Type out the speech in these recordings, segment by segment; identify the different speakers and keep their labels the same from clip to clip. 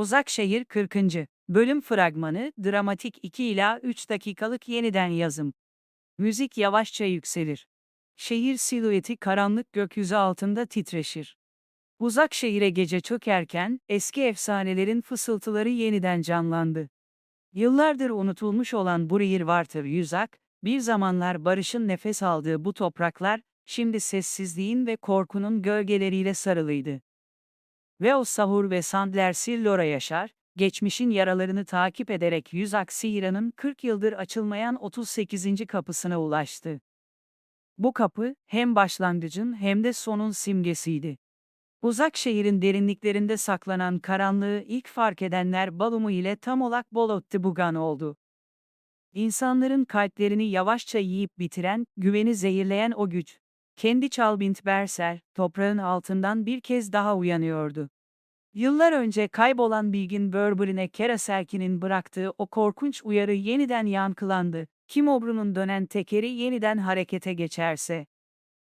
Speaker 1: Uzak Şehir 40. Bölüm fragmanı, dramatik 2 ila 3 dakikalık yeniden yazım. Müzik yavaşça yükselir. Şehir silüeti karanlık gökyüzü altında titreşir. Uzak şehire gece çökerken, eski efsanelerin fısıltıları yeniden canlandı. Yıllardır unutulmuş olan Bruyerwater Yüzak, bir zamanlar barışın nefes aldığı bu topraklar, şimdi sessizliğin ve korkunun gölgeleriyle sarılıydı. Ve o sahur ve Sandler Sillora yaşar, geçmişin yaralarını takip ederek yüz aksi İran'ın 40 yıldır açılmayan 38. kapısına ulaştı. Bu kapı, hem başlangıcın hem de sonun simgesiydi. Uzak şehrin derinliklerinde saklanan karanlığı ilk fark edenler Balumu ile tam olarak Bolotti Bugan oldu. İnsanların kalplerini yavaşça yiyip bitiren, güveni zehirleyen o güç. Kendi Çalbint Berser, toprağın altından bir kez daha uyanıyordu. Yıllar önce kaybolan bilgin Burberry'ne Keraselki'nin bıraktığı o korkunç uyarı yeniden yankılandı. Kim obrunun dönen tekeri yeniden harekete geçerse.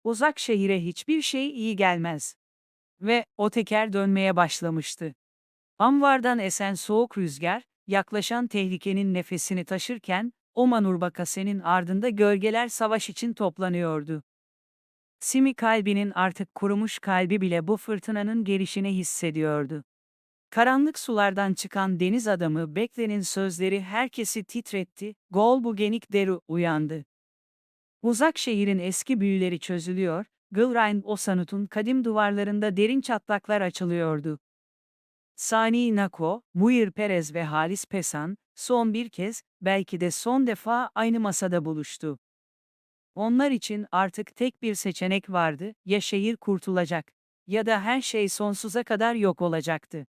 Speaker 1: Uzak şehire hiçbir şey iyi gelmez. Ve o teker dönmeye başlamıştı. Amvardan esen soğuk rüzgar, yaklaşan tehlikenin nefesini taşırken, o manurbakasenin ardında gölgeler savaş için toplanıyordu. Simi kalbinin artık kurumuş kalbi bile bu fırtınanın gelişini hissediyordu. Karanlık sulardan çıkan deniz adamı Bekle'nin sözleri herkesi titretti, Gol bu genik deru uyandı. Uzak şehrin eski büyüleri çözülüyor, Gılrain Osanut'un kadim duvarlarında derin çatlaklar açılıyordu. Sani Nako, Muir Perez ve Halis Pesan, son bir kez, belki de son defa aynı masada buluştu. Onlar için artık tek bir seçenek vardı, ya şehir kurtulacak, ya da her şey sonsuza kadar yok olacaktı.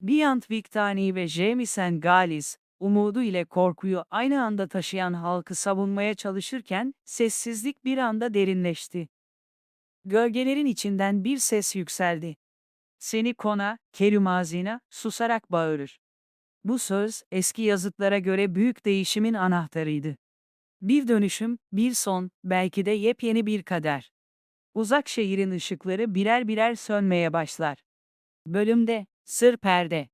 Speaker 1: Biyant Viktani ve Jemisen Galis, umudu ile korkuyu aynı anda taşıyan halkı savunmaya çalışırken, sessizlik bir anda derinleşti. Gölgelerin içinden bir ses yükseldi. Seni kona, kerümazina, susarak bağırır. Bu söz, eski yazıtlara göre büyük değişimin anahtarıydı. Bir dönüşüm, bir son, belki de yepyeni bir kader. Uzak şehrin ışıkları birer birer sönmeye başlar. Bölümde, Sır Perde